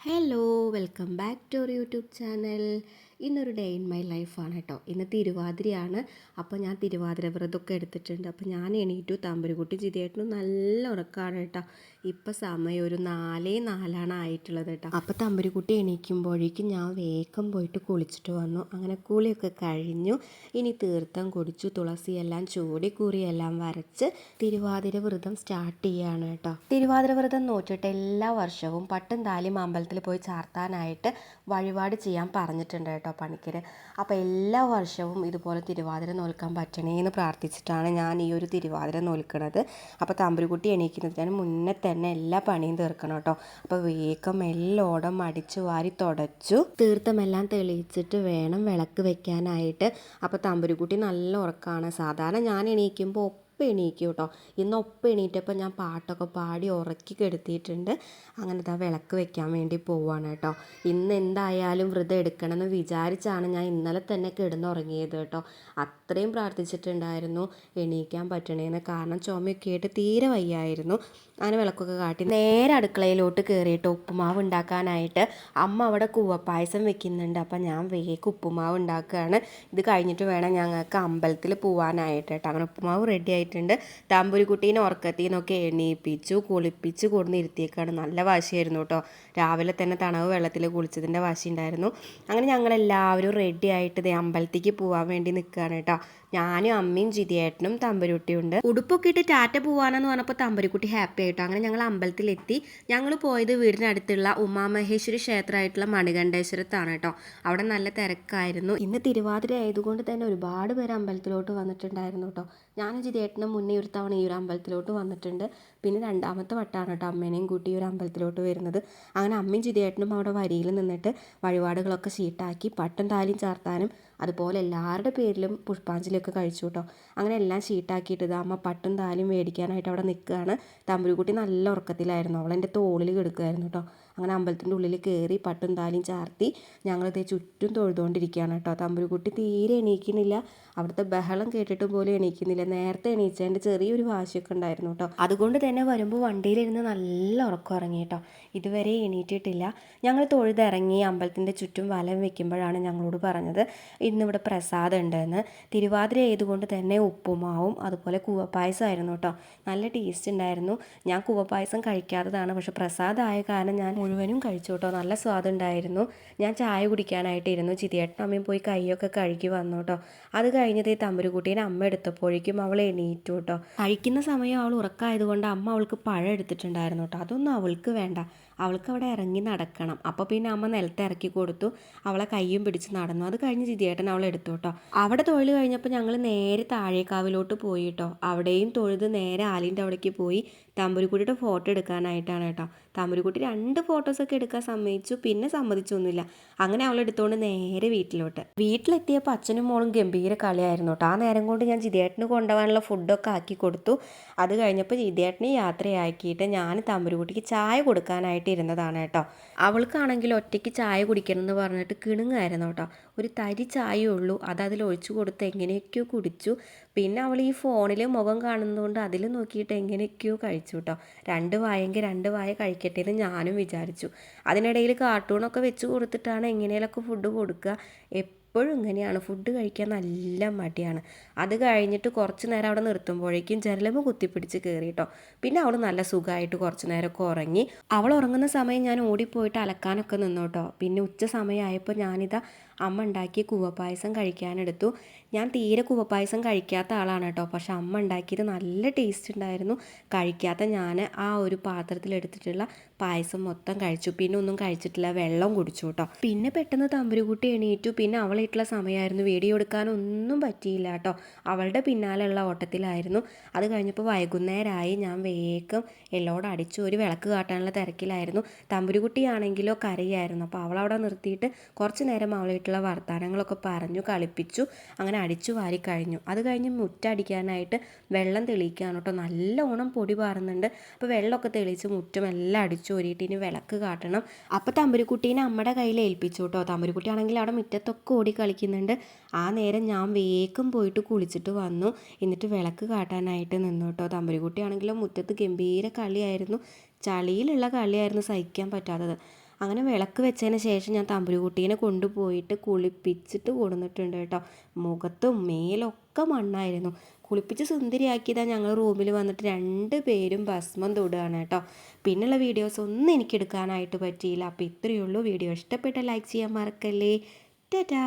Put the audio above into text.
hello welcome back to our YouTube channel ഇന്നൊരു day in my ലൈഫാണ് കേട്ടോ ഇന്ന് തിരുവാതിരയാണ്. അപ്പോൾ ഞാൻ തിരുവാതിര വ്രതമൊക്കെ എടുത്തിട്ടുണ്ട്. അപ്പോൾ ഞാൻ എണീറ്റു തമ്പുരുകുട്ടി ചിരിയായിട്ടും നല്ല ഉറക്കമാണ് കേട്ടോ ഇപ്പോൾ സമയം ഒരു നാലേ നാലാണ് ആയിട്ടുള്ളത് കേട്ടോ അപ്പോൾ തമ്പുരുകുട്ടി എണീക്കുമ്പോഴേക്കും ഞാൻ വേഗം പോയിട്ട് കുളിച്ചിട്ട് വന്നു. അങ്ങനെ കുളിയൊക്കെ കഴിഞ്ഞു. ഇനി തീർത്ഥം കുടിച്ചു തുളസിയെല്ലാം ചൂടി കുറിയെല്ലാം വരച്ച് തിരുവാതിര വ്രതം സ്റ്റാർട്ട് ചെയ്യുകയാണ് കേട്ടോ തിരുവാതിര വ്രതം നോക്കിയിട്ട് എല്ലാ വർഷവും പട്ടും താലിയും അമ്പലത്തിൽ പോയി ചാർത്താനായിട്ട് വഴിപാട് ചെയ്യാൻ പറഞ്ഞിട്ടുണ്ട് കേട്ടോ പണിക്കര്. അപ്പോൾ എല്ലാ വർഷവും ഇതുപോലെ തിരുവാതിര നോൽക്കാൻ പറ്റണേ എന്ന് പ്രാർത്ഥിച്ചിട്ടാണ് ഞാൻ ഈ ഒരു തിരുവാതിര നോൽക്കുന്നത് അപ്പോൾ തമ്പുരുകുട്ടി എണീക്കുന്നതിന് മുന്നേ തന്നെ എല്ലാ പണിയും തീർക്കണം കേട്ടോ. അപ്പോൾ വേഗം എല്ലോടം അടിച്ചു വാരി തുടച്ചു. തീർത്ഥമെല്ലാം തെളിയിച്ചിട്ട് വേണം വിളക്ക് വെക്കാനായിട്ട്. അപ്പോൾ തമ്പുരുകുട്ടി നല്ല ഉറക്കമാണ് സാധാരണ ഞാൻ എണീക്കുമ്പോൾ ഒപ്പം എണീക്കും കേട്ടോ. ഇന്ന് ഒപ്പം എണീറ്റപ്പോൾ ഞാൻ പാട്ടൊക്കെ പാടി ഉറക്കി കെടുത്തിയിട്ടുണ്ട്. അങ്ങനെ ഇതാ വിളക്ക് വെക്കാൻ വേണ്ടി പോവാണ് കേട്ടോ. ഇന്ന് എന്തായാലും വ്രതം എടുക്കണമെന്ന് വിചാരിച്ചാണ് ഞാൻ ഇന്നലെ തന്നെ കിടന്നുറങ്ങിയത് കേട്ടോ. അത്രയും പ്രാർത്ഥിച്ചിട്ടുണ്ടായിരുന്നു എണീക്കാൻ പറ്റണേന്ന്. കാരണം ചുമയൊക്കെ ആയിട്ട് തീരെ വയ്യായിരുന്നു. അങ്ങനെ വിളക്കൊക്കെ കാട്ടി നേരെ അടുക്കളയിലോട്ട് കയറിയിട്ട് ഉപ്പുമാവ് ഉണ്ടാക്കാനായിട്ട് അമ്മ അവിടെ കൂവപ്പായസം വെക്കുന്നുണ്ട്. അപ്പം ഞാൻ വേഗം ഉപ്പുമാവ് ഉണ്ടാക്കുകയാണ്. ഇത് കഴിഞ്ഞിട്ട് വേണം ഞങ്ങൾക്ക് അമ്പലത്തിൽ പോകാനായിട്ട് കേട്ടോ. അങ്ങനെ ഉപ്പുമാവ് റെഡി ആയിട്ടുണ്ട് താമ്പൂരിക്കുട്ടീനെ ഉറക്കത്തിൽ നിന്നൊക്കെ എണീപ്പിച്ചു കുളിപ്പിച്ച് കൊടുന്നിരുത്തിയേക്കാണ് നല്ല വാശിയായിരുന്നു കേട്ടോ. രാവിലെ തന്നെ തണവ് വെള്ളത്തിൽ കുളിച്ചതിന്റെ വാശി ഉണ്ടായിരുന്നു അങ്ങനെ ഞങ്ങളെല്ലാവരും റെഡി ആയിട്ട് ദേ അമ്പലത്തേക്ക് പോകാൻ വേണ്ടി നിൽക്കുകയാണ് കേട്ടോ. ഞാനും അമ്മയും ജിതിയേട്ടനും തമ്പുരുട്ടിയുണ്ട് ഉടുപ്പൊക്കെ ഇട്ട് ടാറ്റ പോവാണെന്ന് പറഞ്ഞപ്പോൾ തമ്പുരുക്കുട്ടി ഹാപ്പി ആയിട്ടോ. അങ്ങനെ ഞങ്ങൾ അമ്പലത്തിലെത്തി. ഞങ്ങൾ പോയത് വീടിനടുത്തുള്ള ഉമാമഹേശ്വരി ക്ഷേത്രമായിട്ടുള്ള മണികണ്ഠേശ്വരത്താണ് കേട്ടോ. അവിടെ നല്ല തിരക്കായിരുന്നു. ഇന്ന് തിരുവാതിര ആയതുകൊണ്ട് തന്നെ ഒരുപാട് പേര് അമ്പലത്തിലോട്ട് വന്നിട്ടുണ്ടായിരുന്നു കേട്ടോ. ഞാനും ജിതേട്ടനും മുന്നേ ഒരു തവണ ഈ ഒരു അമ്പലത്തിലോട്ട് വന്നിട്ടുണ്ട്. പിന്നെ രണ്ടാമത്തെ വട്ടമാണ് കേട്ടോ അമ്മേനെയും കൂട്ടി ഈ ഒരു അമ്പലത്തിലോട്ട് വരുന്നത്. അങ്ങനെ അമ്മയും ജിതേട്ടനും അവിടെ വരിയിൽ നിന്നിട്ട് വഴിപാടുകളൊക്കെ ഷീട്ടാക്കി പട്ടും താലിയും ചാർത്താനും അതുപോലെ എല്ലാവരുടെ പേരിലും പുഷ്പാഞ്ജലിയൊക്കെ കഴിച്ചു കേട്ടോ. അങ്ങനെ എല്ലാം ഷീട്ടാക്കിയിട്ട് അമ്മ പട്ടും താലിയും മേടിക്കാനായിട്ട് അവിടെ നിൽക്കുകയാണ്. തമ്പുരുക്കുട്ടി നല്ല ഉറക്കത്തിലായിരുന്നു. അവളെന്റെ തോളിൽ കിടക്കുമായിരുന്നു കേട്ടോ. അങ്ങനെ അമ്പലത്തിന്റെ ഉള്ളിൽ കയറി പട്ടും താലിയും ചാർത്തി ഞങ്ങളിതേ ചുറ്റും തൊഴുതുകൊണ്ടിരിക്കുകയാണ് കേട്ടോ. തമ്പുരുക്കുട്ടി തീരെ എണീക്കുന്നില്ല. അവിടുത്തെ ബഹളം കേട്ടിട്ട് പോലും എണീക്കുന്നില്ല. നേരത്തെ എണീച്ചതിന്റെ ചെറിയൊരു വാശിയൊക്കെ ഉണ്ടായിരുന്നു കേട്ടോ. അതുകൊണ്ട് തന്നെ വരുമ്പോൾ വണ്ടിയിലിരുന്ന് നല്ല ഉറക്കം ഇറങ്ങി കേട്ടോ. ഇതുവരെ എണീറ്റിട്ടില്ല. ഞങ്ങൾ തൊഴുതിറങ്ങി അമ്പലത്തിന്റെ ചുറ്റും വലം വെക്കുമ്പോഴാണ് ഞങ്ങളോട് പറഞ്ഞത് ഇന്നിവിടെ പ്രസാദം ഉണ്ടെന്ന്. തിരുവാതിര ആയതുകൊണ്ട് തന്നെ ഉപ്പുമാവും അതുപോലെ കൂവപ്പായസമായിരുന്നു കേട്ടോ. നല്ല ടേസ്റ്റ് ഉണ്ടായിരുന്നു. ഞാൻ കൂവപ്പായസം കഴിക്കാത്തതാണ് പക്ഷെ പ്രസാദമായ കാരണം ഞാൻ മുഴുവനും കഴിച്ചു കേട്ടോ. നല്ല സ്വാദുണ്ടായിരുന്നു ഞാൻ ചായ കുടിക്കാനായിട്ട് ഇരുന്നു ചിതിയേട്ടൻ അമ്മയും പോയി കൈയൊക്കെ കഴുകി വന്നു കേട്ടോ. അത് കഴിഞ്ഞത് ഈ തമ്പുരുകുട്ടീനെ അമ്മ എടുത്തപ്പോഴേക്കും അവൾ എണീറ്റു കേട്ടോ. കഴിക്കുന്ന സമയം അവൾ ഉറക്കമായതുകൊണ്ട് അമ്മ അവൾക്ക് പഴം എടുത്തിട്ടുണ്ടായിരുന്നു കേട്ടോ. അതൊന്നും അവൾക്ക് വേണ്ട. അവൾക്ക് അവിടെ ഇറങ്ങി നടക്കണം. അപ്പോൾ പിന്നെ അമ്മ നിലത്ത് ഇറക്കി കൊടുത്തു. അവളെ കയ്യും പിടിച്ച് നടന്നു. അത് കഴിഞ്ഞ് ജിതിയേട്ടൻ അവളെ എടുത്തു കേട്ടോ. അവിടെ തൊഴിൽ കഴിഞ്ഞപ്പോൾ ഞങ്ങൾ നേരെ താഴേക്കാവിലോട്ട് പോയി കേട്ടോ. അവിടെയും തൊഴുത് നേരെ ആലിന്റെ അവിടേക്ക് പോയി തമ്പുരിക്കുട്ടിയുടെ ഫോട്ടോ എടുക്കാനായിട്ടാണ് കേട്ടോ. തമ്പുരിക്കുട്ടി രണ്ട് ഫോട്ടോസൊക്കെ എടുക്കാൻ സമ്മതിച്ചു. പിന്നെ സമ്മതിച്ചൊന്നുമില്ല. അങ്ങനെ അവൾ എടുത്തുകൊണ്ട് നേരെ വീട്ടിലോട്ട്. വീട്ടിലെത്തിയപ്പോൾ അച്ഛനും മോളും ഗംഭീര കളിയായിരുന്നു കേട്ടോ. ആ നേരം കൊണ്ട് ഞാൻ ജിതേട്ടന് കൊണ്ടുപോകാനുള്ള ഫുഡൊക്കെ ആക്കി കൊടുത്തു. അത് കഴിഞ്ഞപ്പോൾ ജിതേട്ടനെ യാത്രയാക്കിയിട്ട് ഞാൻ തമ്പുരിക്കുട്ടിക്ക് ചായ കൊടുക്കാനായിട്ട് ഇരുന്നതാണ് കേട്ടോ. അവൾക്കാണെങ്കിൽ ഒറ്റയ്ക്ക് ചായ കുടിക്കണം എന്ന് പറഞ്ഞിട്ട് കിണുങ്ങായിരുന്നു കേട്ടോ. ഒരു തരി ചായയേ ഉള്ളൂ. അത് അതിൽ ഒഴിച്ചു കൊടുത്ത് എങ്ങനെയൊക്കെയോ കുടിച്ചു. പിന്നെ അവൾ ഈ ഫോണിൽ മുഖം കാണുന്നതുകൊണ്ട് അതിൽ നോക്കിയിട്ട് എങ്ങനെയൊക്കെയോ കഴിച്ചു കേട്ടോ. രണ്ട് വായെങ്കിൽ രണ്ട് വായ കഴിക്കട്ടെ എന്ന് ഞാനും വിചാരിച്ചു. അതിനിടയിൽ കാർട്ടൂണൊക്കെ വെച്ച് കൊടുത്തിട്ടാണ് എങ്ങനെയൊക്കെ ഫുഡ് കൊടുക്കുക. എപ്പോഴും ഇങ്ങനെയാണ്. ഫുഡ് കഴിക്കാൻ നല്ല മടിയാണ്. അത് കഴിഞ്ഞിട്ട് കുറച്ച് നേരം അവിടെ നിർത്തുമ്പോഴേക്കും ജലമ കുത്തിപ്പിടിച്ച് കയറിയിട്ടോ പിന്നെ അവൾ നല്ല സുഖമായിട്ട് കുറച്ച് നേരമൊക്കെ ഉറങ്ങി. അവൾ ഉറങ്ങുന്ന സമയം ഞാൻ ഓടിപ്പോയിട്ട് അലക്കാനൊക്കെ നിന്നോട്ടോ. പിന്നെ ഉച്ച സമയമായപ്പോൾ ഞാനിതാ അമ്മ ഉണ്ടാക്കിയ കൂവപ്പായസം കഴിക്കാനെടുത്തു. ഞാൻ തീരെ കൂവപ്പായസം കഴിക്കാത്ത ആളാണ് കേട്ടോ പക്ഷെ അമ്മ ഉണ്ടാക്കിയത് നല്ല ടേസ്റ്റ് ഉണ്ടായിരുന്നു. കഴിക്കാത്ത ഞാൻ ആ ഒരു പാത്രത്തിലെടുത്തിട്ടുള്ള പായസം മൊത്തം കഴിച്ചു. പിന്നെ ഒന്നും കഴിച്ചിട്ടില്ല. വെള്ളം കുടിച്ചു കേട്ടോ. പിന്നെ പെട്ടെന്ന് തമ്പുരുകുട്ടി എണീറ്റു. പിന്നെ അവളിട്ടുള്ള സമയമായിരുന്നു. വീഡിയോ എടുക്കാനൊന്നും പറ്റിയില്ല കേട്ടോ. അവളുടെ പിന്നാലെയുള്ള ഓട്ടത്തിലായിരുന്നു. അത് കഴിഞ്ഞപ്പോൾ വൈകുന്നേരമായി ഞാൻ വേഗം എല്ലോട് അടിച്ചു. ഒരു വിളക്ക് കാട്ടാനുള്ള തിരക്കിലായിരുന്നു. തമ്പുരുകുട്ടിയാണെങ്കിലോ കരയായിരുന്നു. അപ്പോൾ അവളവിടെ നിർത്തിയിട്ട് കുറച്ച് നേരം അവളായിട്ടുള്ള വർത്തമാനങ്ങളൊക്കെ പറഞ്ഞു കളിപ്പിച്ചു അങ്ങനെ അടിച്ചു വാരി കഴിഞ്ഞു. അത് കഴിഞ്ഞ് മുറ്റടിക്കാനായിട്ട് വെള്ളം തെളിയിക്കുകയാണ് കേട്ടോ. നല്ലോണം പൊടി പാറുന്നുണ്ട്. അപ്പോൾ വെള്ളമൊക്കെ തെളിയിച്ച് മുറ്റം എല്ലാം അടിച്ചു ഒരിട്ടിന് വിളക്ക് കാട്ടണം. അപ്പോൾ തമ്പുരുക്കുട്ടീനെ അമ്മയുടെ കയ്യിൽ ഏൽപ്പിച്ചു കേട്ടോ. തമ്പുരുക്കുട്ടി ആണെങ്കിൽ അവിടെ മുറ്റത്തൊക്കെ ഓടി കളിക്കുന്നുണ്ട്. ആ നേരം ഞാൻ വേഗം പോയിട്ട് കുളിച്ചിട്ട് വന്നു. എന്നിട്ട് വിളക്ക് കാട്ടാനായിട്ട് നിന്നു കേട്ടോ. തമ്പുരുക്കുട്ടി ആണെങ്കിലും മുറ്റത്ത് ഗംഭീര കളിയായിരുന്നു. ചളിയിലുള്ള കളിയായിരുന്നു സഹിക്കാൻ പറ്റാത്തത്. അങ്ങനെ വിളക്ക് വെച്ചതിന് ശേഷം ഞാൻ തമ്പുരുകുട്ടീനെ കൊണ്ടുപോയിട്ട് കുളിപ്പിച്ചിട്ട് കൊടുന്നിട്ടുണ്ട് കേട്ടോ. മുഖത്തും മേലൊക്കെ മണ്ണായിരുന്നു. കുളിപ്പിച്ച് സുന്ദരിയാക്കിയതാണ് ഞങ്ങൾ റൂമിൽ വന്നിട്ട് രണ്ട് പേരും ഭസ്മം തൊടുകയാണ് കേട്ടോ. പിന്നെയുള്ള വീഡിയോസ് ഒന്നും എനിക്ക് എടുക്കാനായിട്ട് പറ്റിയില്ല. അപ്പോൾ ഇത്രയേ ഉള്ളൂ. വീഡിയോ ഇഷ്ടപ്പെട്ട ലൈക്ക് ചെയ്യാൻ മറക്കല്ലേ. ടാറ്റാ